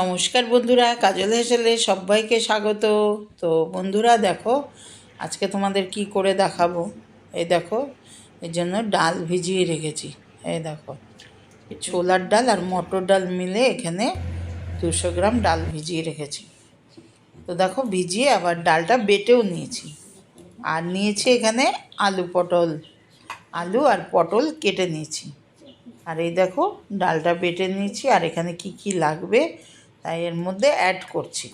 নমস্কার বন্ধুরা, কাজল হেসেলে সবাইকে স্বাগত। তো বন্ধুরা, দেখো, আজকে তোমাদের কি করে দেখাবো? এই দেখো, এর জন্য ডাল ভিজিয়ে রেখেছি। এই দেখো, ছোলার ডাল আর মটর ডাল মিলে এখানে দুশো গ্রাম ডাল ভিজিয়ে রেখেছি। তো দেখো, ভিজিয়ে আবার ডালটা বেটেও নিয়েছি। আর নিয়েছি এখানে আলু পটল। আলু আর পটল কেটে নিয়েছি। আর এই দেখো, ডালটা বেটে নিয়েছি। আর এখানে কি কি লাগবে তাই এর মধ্যে অ্যাড করছি।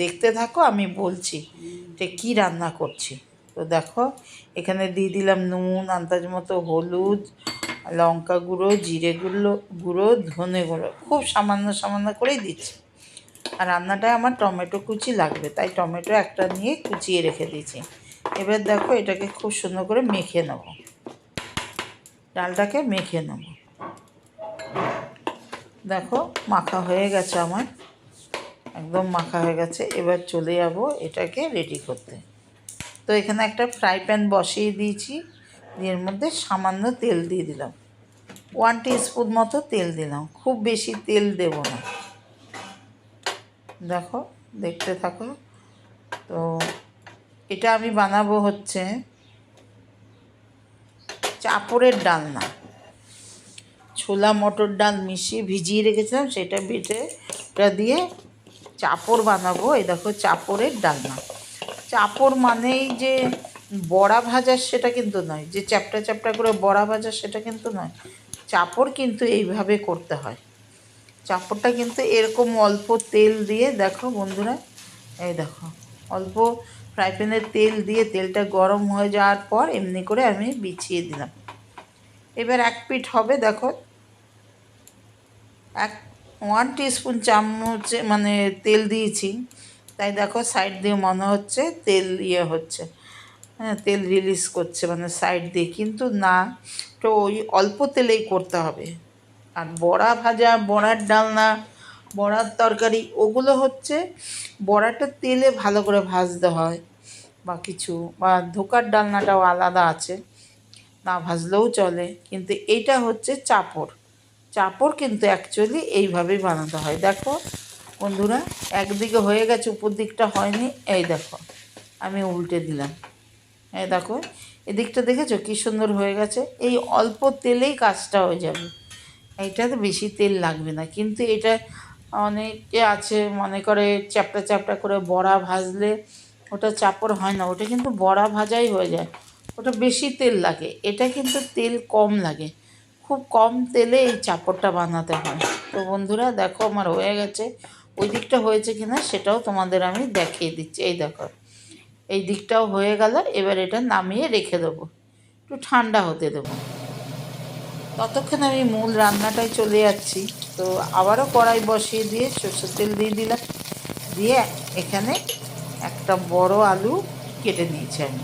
দেখতে থাকো, আমি বলছি যে কী রান্না করছি। তো দেখো, এখানে দিয়ে দিলাম নুন, আন্দাজ মতো হলুদ, লঙ্কা গুঁড়ো, জিরে গুঁড়ো গুঁড়ো, ধনে গুঁড়ো। খুব সামান্য সামান্য করেই দিচ্ছি। আর রান্নাটায় আমার টমেটো কুচি লাগবে, তাই টমেটো একটা নিয়ে কুচিয়ে রেখে দিয়েছি। এবার দেখো, এটাকে খুব সুন্দর করে মেখে নেব। ডালটাকে মেখে নেব। দেখো, মাখা হয়ে গেছে আমার। একদম মাখা হয়ে গেছে। এবার চলে যাব এটাকে রেডি করতে। তো এখানে একটা ফ্রাই প্যান বসিয়ে দিয়েছি। এর মধ্যে সামান্য তেল দিয়ে দিলাম। ওয়ান স্পুন মতো তেল দিলাম। খুব বেশি তেল দেব না। দেখো, দেখতে থাকো। তো এটা আমি বানাবো হচ্ছে চাপড়ের ডালনা। ছোলা মটর ডাল মিশিয়ে ভিজিয়ে রেখেছিলাম, সেটা বেটে দিয়ে চাপড় বানাবো, এই দেখো চাপড়ের ডালনা। চাপড় মানেই যে বড়া ভাজা সেটা কিন্তু নয়, যে চ্যাপটা চ্যাপটা করে বড়া ভাজা সেটা কিন্তু নয়। চাপড় কিন্তু এইভাবে করতে হয়। চাপড়টা কিন্তু এরকম অল্প তেল দিয়ে, দেখো বন্ধুরা, এই দেখো, অল্প ফ্রাই প্যানের তেল দিয়ে তেলটা গরম হয়ে যাওয়ার পর এমনি করে আমি বিছিয়ে দিলাম। এবার এক পিঠ হবে, দেখো, এক ওয়ান স্পুন চামচে মানে তেল দিয়েছি। তাই দেখো সাইড দিয়ে মনে হচ্ছে তেল ইয়ে হচ্ছে। হ্যাঁ তেল রিলিজ করছে মানে সাইড দিয়ে। কিন্তু না, তো ওই অল্প তেলেই করতে হবে। আর বড়া ভাজা, বড়ার ডালনা, বড়ার তরকারি, ওগুলো হচ্ছে বড়াটা তেলে ভালো করে ভাজতে হয় বা কিছু, বা ধোকার ডালনাটাও আলাদা আছে। না ভাজলেও চলে, কিন্তু এইটা হচ্ছে চাপড়। চাপড় কিন্তু অ্যাকচুয়ালি এইভাবেই বানাতে হয়। দেখো বন্ধুরা, একদিকে হয়ে গেছে, উপর দিকটা হয়নি। এই দেখো, আমি উল্টে দিলাম। এই দেখো, এদিকটা দেখেছ কী সুন্দর হয়ে গেছে? এই অল্প তেলেই কাজটা হয়ে যাবে। এইটাতে বেশি তেল লাগবে না। কিন্তু এটা অনেকে আছে, মনে করে চ্যাপটা চ্যাপটা করে বড়া ভাজলে ওটা চাপড় হয় না, ওটা কিন্তু বড়া ভাজাই হয়ে যায়। ওটা বেশি তেল লাগে। এটা কিন্তু তেল কম লাগে। খুব কম তেলে এই চাপড়টা বানাতে হয়। তো বন্ধুরা, দেখো আমার হয়ে গেছে। ওই দিকটা হয়েছে কিনা সেটাও তোমাদের আমি দেখিয়ে দিচ্ছি। এই দেখো, এই দিকটাও হয়ে গেল। এবার এটা নামিয়ে রেখে দেবো। একটু ঠান্ডা হতে দেবো। ততক্ষণ আমি মূল রান্নাটায় চলে যাচ্ছি। তো আবারও কড়াই বসিয়ে দিয়ে সরষের তেল দিয়ে দিলাম। দিয়ে এখানে একটা বড় আলু কেটে নিয়েছি আমি।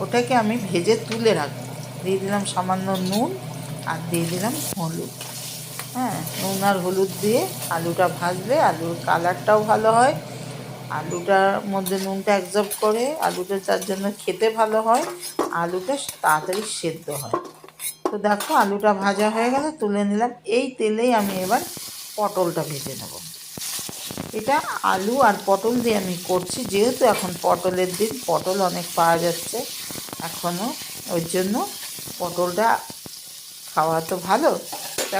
ওটাকে আমি ভেজে তুলে রাখব। দিয়ে দিলাম সামান্য নুন। আর দিয়ে দিলাম হলুদ। হ্যাঁ নুন আর হলুদ দিয়ে আলুটা ভাজলে আলুর কালারটাও ভালো হয়। আলুটার মধ্যে নুনটা অ্যাবজর্ব করে আলুটা যার জন্য খেতে ভালো হয়, আলুটা তাড়াতাড়ি সেদ্ধ হয়। তো দেখো আলুটা ভাজা হয়ে গেল তুলে নিলাম। এই তেলেই আমি এবার পটলটা ভেজে নেব। এটা আলু আর পটল দিয়ে আমি করছি, যেহেতু এখন পটলের দিন, পটল অনেক পাওয়া যাচ্ছে। এখনও ওই জন্য পটলটা খাওয়া তো ভালো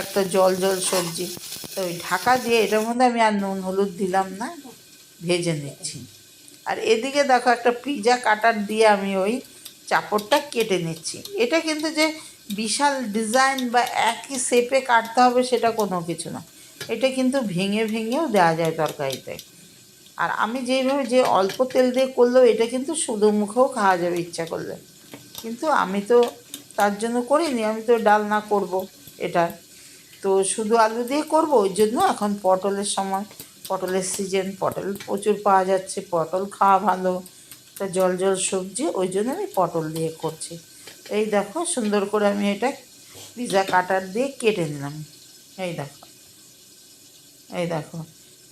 একটা জল জল সবজি। তো ওই ঢাকা দিয়ে এটার মধ্যে আমি আর নুন হলুদ দিলাম না, ভেজে নিচ্ছি। আর এদিকে দেখো একটা পিজা কাটার দিয়ে আমি ওই চাপড়টা কেটে নিচ্ছি। এটা কিন্তু যে বিশাল ডিজাইন বা একই শেপে কাটতে হবে সেটা কোনো কিছু না। এটা কিন্তু ভেঙে ভেঙেও দেওয়া যায় তরকারিতে। আর আমি যেইভাবে যে অল্প তেল দিয়ে করলেও এটা কিন্তু শুধু মুখেও খাওয়া যাবে ইচ্ছা করলে। কিন্তু আমি তো তার জন্য করিনি, আমি তো ডাল না করব এটা। তো শুধু আলু দিয়ে করব, ওই জন্য এখন পটলের সময়, পটলের সিজন পটল প্রচুর পাওয়া যাচ্ছে, পটল খাওয়া ভালো, তা জল জল সবজি, ওই জন্য আমি পটল দিয়ে করছি। এই দেখো, সুন্দর করে আমি এটা পিজা কাটার দিয়ে কেটে নিলাম। এই দেখো এই দেখো,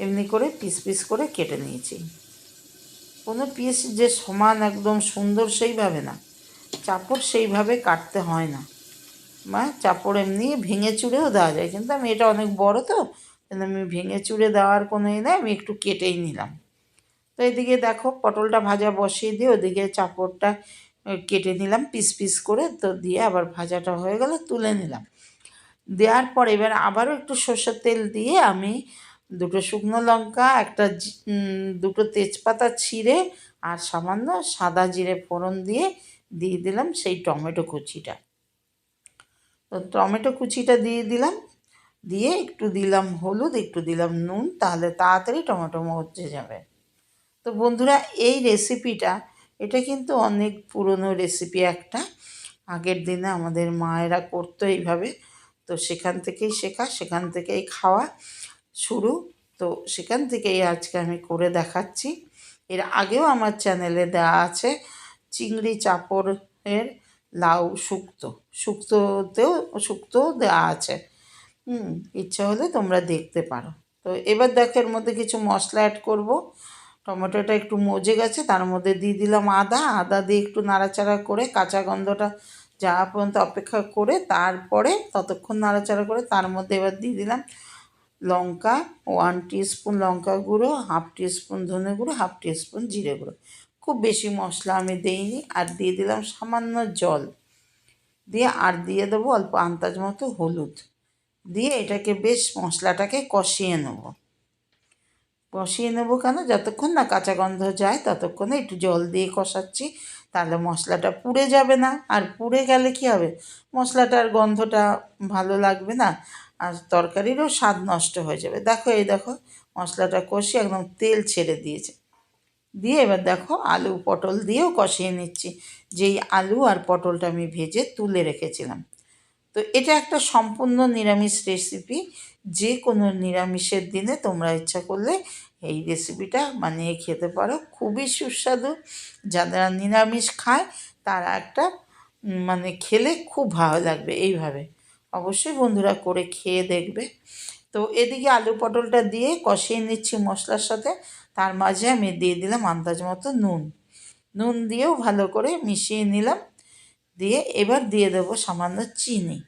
এমনি করে পিস পিস করে কেটে নিয়েছি। কোনো পিস যে সমান একদম সুন্দর সেইভাবে না। চাপড় সেইভাবে কাটতে হয় না। বা চাপড় এমনি ভেঙে চুড়েও দেওয়া যায়। কিন্তু আমি, এটা অনেক বড় তো, কিন্তু আমি ভেঙে চুড়ে দেওয়ার কোনো ই নেই, আমি একটু কেটেই নিলাম। তো এদিকে দেখো, পটলটা ভাজা বসিয়ে দিয়ে ওদিকে চাপড়টা কেটে নিলাম, পিস পিস করে তো দিয়ে আবার ভাজাটা হয়ে গেল, তুলে নিলাম। দেওয়ার পর এবার আবারও একটু সর্ষের তেল দিয়ে আমি দুটো শুকনো লঙ্কা, একটা দুটো তেজপাতা ছিঁড়ে আর সামান্য সাদা জিরে ফোড়ন দিয়ে দিয়ে দিলাম সেই টমেটো কুচিটা। তো টমেটো কুচিটা দিয়ে দিলাম, দিয়ে একটু দিলাম হলুদ, একটু দিলাম নুন, তাহলে তাড়াতাড়ি টমেটো মরচে যাবে। তো বন্ধুরা, এই রেসিপিটা, এটা কিন্তু অনেক পুরনো রেসিপি একটা। আগের দিনে আমাদের মায়েরা করতো এইভাবে। তো সেখান থেকেই শেখা, সেখান থেকেই খাওয়া শুরু। তো সেখান থেকেই আজকে আমি করে দেখাচ্ছি। এর আগেও আমার চ্যানেলে দেওয়া আছে। চিংড়ি চাপড়ের লাউ শুক্তো। শুক্তোতেও, শুক্তোও দেওয়া আছে। হুম, ইচ্ছা হলে তোমরা দেখতে পারো। তো এবার দেখো এর মধ্যে কিছু মশলা অ্যাড করব। টমেটোটা একটু মজে গেছে, তার মধ্যে দিয়ে দিলাম আদা। আদা দিয়ে একটু নাড়াচাড়া করে, কাঁচা গন্ধটা যাওয়া পর্যন্ত অপেক্ষা করে, তারপরে ততক্ষণ নাড়াচাড়া করে, তার মধ্যে এবার দিয়ে দিলাম লঙ্কা ওয়ান স্পুন লঙ্কা গুঁড়ো হাফ স্পুন ধনে গুঁড়ো হাফ স্পুন জিরে গুঁড়ো। খুব বেশি মশলা আমি দিইনি, আর দিয়ে দিলাম সামান্য জল। দিয়ে আর দিয়ে দেবো অল্প আন্দাজ মতো হলুদ। দিয়ে এটাকে বেশ মশলাটাকে কষিয়ে নেব। কষিয়ে নেব কেন? যতক্ষণ না কাঁচা গন্ধ যায়, ততক্ষণে একটু জল দিয়ে কষাচ্ছি, তাহলে মশলাটা পুড়ে যাবে না। আর পুড়ে গেলে কী হবে? মশলাটার গন্ধটা ভালো লাগবে না, আর তরকারিরও স্বাদ নষ্ট হয়ে যাবে। দেখো, এই দেখো, মশলাটা কষিয়ে একদম তেল ছেড়ে দিয়েছে। দিয়ে এবার দেখো আলু, পটল দিয়েও কষিয়ে নিচ্ছি। যেই আলু আর পটলটা আমি ভেজে তুলে রেখেছিলাম। তো এটা একটা সম্পূর্ণ নিরামিষ রেসিপি যে কোনো নিরামিষের দিনে তোমরা ইচ্ছা করলে এই রেসিপিটা বানিয়ে খেতে পারো। খুবই সুস্বাদু। যারা নিরামিষ খায়, তারা একটা মানে খেলে খুব ভালো লাগবে এইভাবে। অবশ্যই বন্ধুরা করে খেয়ে দেখবে। তো এদিকে আলু পটলটা দিয়ে কষিয়ে নিচ্ছি মশলার সাথে। তার মাঝে আমি দিয়ে দিলাম আন্দাজ মতো নুন। নুন দিয়েও ভালো করে মিশিয়ে নিলাম। দিয়ে এবার দিয়ে দেবো সামান্য চিনি।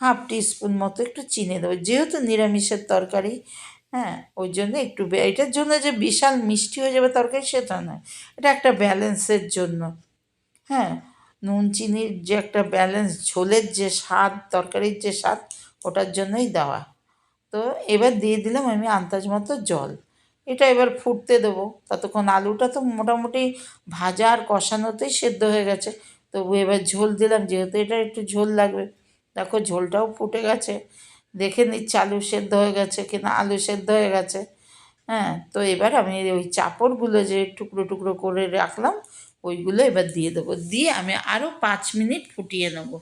হাফ স্পুন মতো একটু চিনি দেবো। যেহেতু নিরামিষের তরকারি হ্যাঁ ওই জন্য একটু এটার জন্য যে বিশাল মিষ্টি হয়ে যাবে তরকারি সেটা নয়। এটা একটা ব্যালেন্সের জন্য। হ্যাঁ নুন, চিনির যে একটা ব্যালেন্স, ঝোলের যে স্বাদ, তরকারির যে স্বাদ, ওটার জন্যই দেওয়া। তো এবার দিয়ে দিলাম আমি আন্দাজ মতো জল। এটা এবার ফুটতে দেবো। ততক্ষণ আলুটা তো মোটামুটি ভাজা আর কষানোতেই সেদ্ধ হয়ে গেছে। তবু এবার ঝোল দিলাম, যেহেতু এটা একটু ঝোল লাগবে। দেখো ঝোলটাও ফুটে গেছে। দেখে নিচ্ছি আলু সেদ্ধ হয়ে গেছে কিনা, আলু সেদ্ধ হয়ে গেছে। হ্যাঁ তো এবার আমি ওই চাপড়গুলো যে টুকরো টুকরো করে রাখলাম, ওইগুলো এবার দিয়ে দেবো। দিয়ে আমি আরও পাঁচ মিনিট ফুটিয়ে নেব।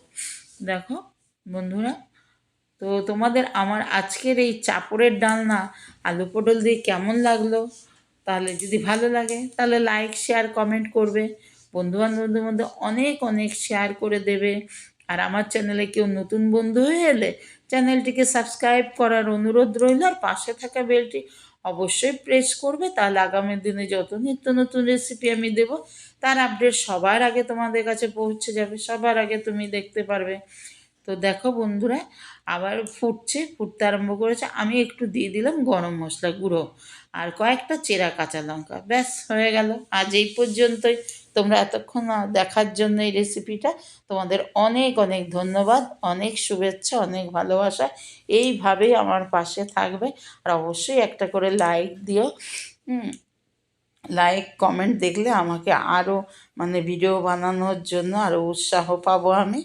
দেখো বন্ধুরা তো তোমাদের আমার আজকের এই চাপড়ের ডালনা, আলু পটল দিয়ে কেমন লাগল? তাহলে যদি ভালো লাগে, তাহলে লাইক শেয়ার কমেন্ট করবে। বন্ধুবান্ধবদের মধ্যে অনেক অনেক শেয়ার করে দেবে। আর আমার চ্যানেলে কেউ নতুন বন্ধু হয়ে এলে চ্যানেলটিকে সাবস্ক্রাইব করার অনুরোধ রইল। আর পাশে থাকা বেলটি অবশ্যই প্রেস করবে। তাহলে আগামী দিনে যত নিত্য নতুন রেসিপি আমি দেব, তার আপডেট সবার আগে তোমাদের কাছে পৌঁছে যাবে। সবার আগে তুমি দেখতে পারবে। তো দেখো বন্ধুরা, আবার ফুটছে, ফুটতে আরম্ভ করেছে। আমি একটু দিয়ে দিলাম গরম মশলা গুঁড়ো আর কয়েকটা চেরা কাঁচা লঙ্কা। ব্যাস, হয়ে গেল। আজ এই পর্যন্তই। তোমরা এতক্ষণ দেখার জন্য এই রেসিপিটা তোমাদের অনেক অনেক ধন্যবাদ। অনেক শুভেচ্ছা, অনেক ভালোবাসা। এইভাবেই আমার পাশে থাকবে। আর অবশ্যই একটা করে লাইক দিও। লাইক কমেন্ট দেখলে আমাকে আরও মানে ভিডিও বানানোর জন্য আরও উৎসাহ পাবো আমি।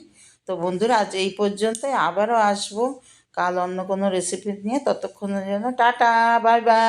তো বন্ধুরা, আজ এই পর্যন্তই। আবারও আসব। কাল অন্য কোনো রেসিপি নিয়ে। ততক্ষণের জন্য টাটা, বাই বাই।